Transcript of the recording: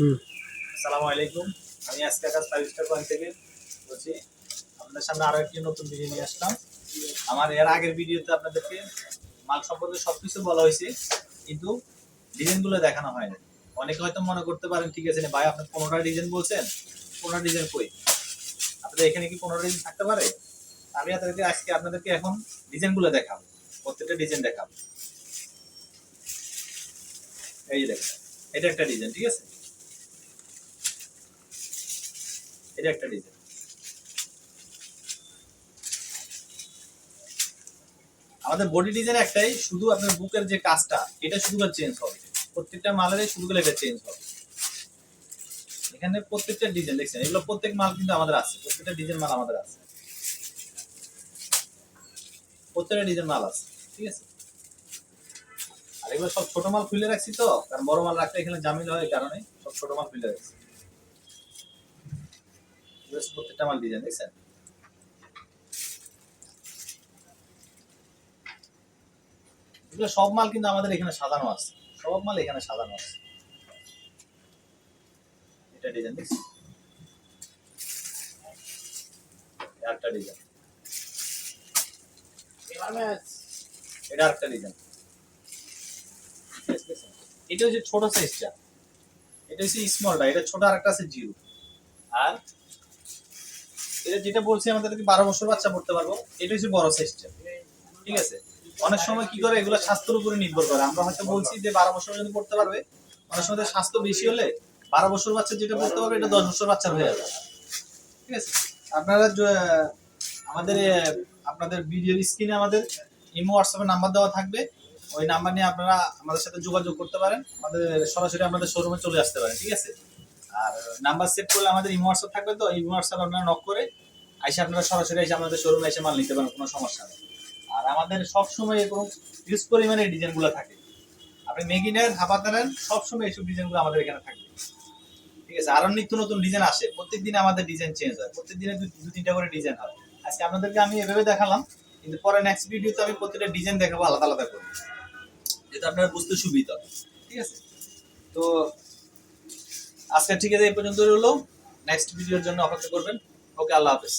আসসালামু আলাইকুম। আমি আজকে আকাশ ফাইভ স্টার পয়েন্ট থেকে বলছি। আপনাদের সামনে আরও একটি নতুন ভিডিও আসলাম। আমার এর আগের ভিডিওতে আপনাদেরকে মাল সম্পর্কে সবকিছু বলা হয়েছে, কিন্তু ডিজাইনগুলো দেখানো হয়নি। অনেকে হয়তো মনে করতে পারেন, ঠিক আছে ভাই, আপনি পনেরোটা ডিজাইন বলছেন, পনেরোটা ডিজাইন কই? আপনাদের এখানে কি পনেরোটা ডিজাইন থাকতে পারে? আমি আপনাদেরকে আজকে আপনাদেরকে এখন ডিজাইনগুলো দেখাবো। প্রত্যেকটা ডিজাইন দেখাবো। এই দেখেন, এটা একটা ডিজাইন ঠিক আছে? এটা একটা ডিজাইন আমাদের বডি ডিজাইন একটাই, শুধু আপনার বুকের যে কাজটা, এটা শুধু চেঞ্জ হবে। প্রত্যেকটা মালের এটা চেঞ্জ হবে। এখানে প্রত্যেকটা ডিজাইন দেখছেন? এগুলো প্রত্যেক মাল কিন্তু আমাদের আছে। প্রত্যেকটা ডিজাইন মাল আমাদের আছে। প্রত্যেকটা ডিজাইন মাল আছে, ঠিক আছে? আর এগুলো সব ছোট মাল খুলে রাখছি তো, কারণ বড় মাল রাখলে এখানে জামিল হয় কারণে সব ছোট মাল খুলে রাখছি। প্রত্যেকটা মাল সব মাল কিন্তু আমাদের এখানে সাজানো আছে। সব মাল এখানে সাজানো আছে। এটা ডিজাইন একটা ডিজাইন এটা আরেকটা ডিজাইন এটা হচ্ছে ছোট সাইজটা এটা হচ্ছে স্মলটা এটা ছোট আরেকটা আছে জিরো। আর এটা যেটা বলছি, আমাদেরকে বারো বছর বাচ্চা পড়তে পারব, এটা হচ্ছে বড় সাইজটা ঠিক আছে? অনেক সময় কি করে, এগুলো স্বাস্থ্যের উপরে নির্ভর করে। আমরা হয়তো বলছি যে বারো বছর পর্যন্ত পড়তে পারবে, অনেক সময় স্বাস্থ্য বেশি হলে বারো বছর বাচ্চা যেটা পড়তে পারবে, এটা দশ বছর বাচ্চার হয়ে যাবে। ঠিক আছে? আপনারা আমাদের আপনাদের ভিডিও স্ক্রিনে আমাদের ইমো হোয়াটসঅ্যাপে নাম্বার দেওয়া থাকবে। ওই নাম্বার নিয়ে আপনারা আমাদের সাথে যোগাযোগ করতে পারেন। আমাদের সরাসরি আমাদের শোরুমে চলে আসতে পারেন, ঠিক আছে? আর নাম্বার সেভ করলে আমাদের ইমো থাকবে তো ইমো হোয়াটসঅ্যাপ আপনারা নক করে এসে আপনারা সরাসরি এসে আমাদের শোরুমে এসে মাল নিতে পারেন, কোনো সমস্যা নেই। আর আমাদের সবসময় এরকম হিউজ পরিমাণে ডিজাইনগুলো থাকে। আপনি মেগি নেন হাবাতে নেন সবসময় এইসব ডিজাইনগুলো আমাদের এখানে থাকবে। ঠিক আছে, আরও নিত্য নতুন ডিজাইন আসে প্রত্যেক দিন আমাদের ডিজাইন চেঞ্জ হয় প্রত্যেক দিনে দু, তিনটা করে ডিজাইন হয়। আজকে আপনাদেরকে আমি এভাবে দেখালাম, কিন্তু পরে নেক্সট ভিডিওতে আমি প্রত্যেকটা ডিজাইন দেখাবো, আলাদা আলাদা করে। যেটা আপনারা বুঝতে সুবিধা হবে। ঠিক আছে? তো আজকে ঠিক আছে এই পর্যন্ত রইল। নেক্সট ভিডিওর জন্য অপেক্ষা করবেন। ওকে আল্লাহ হাফেজ।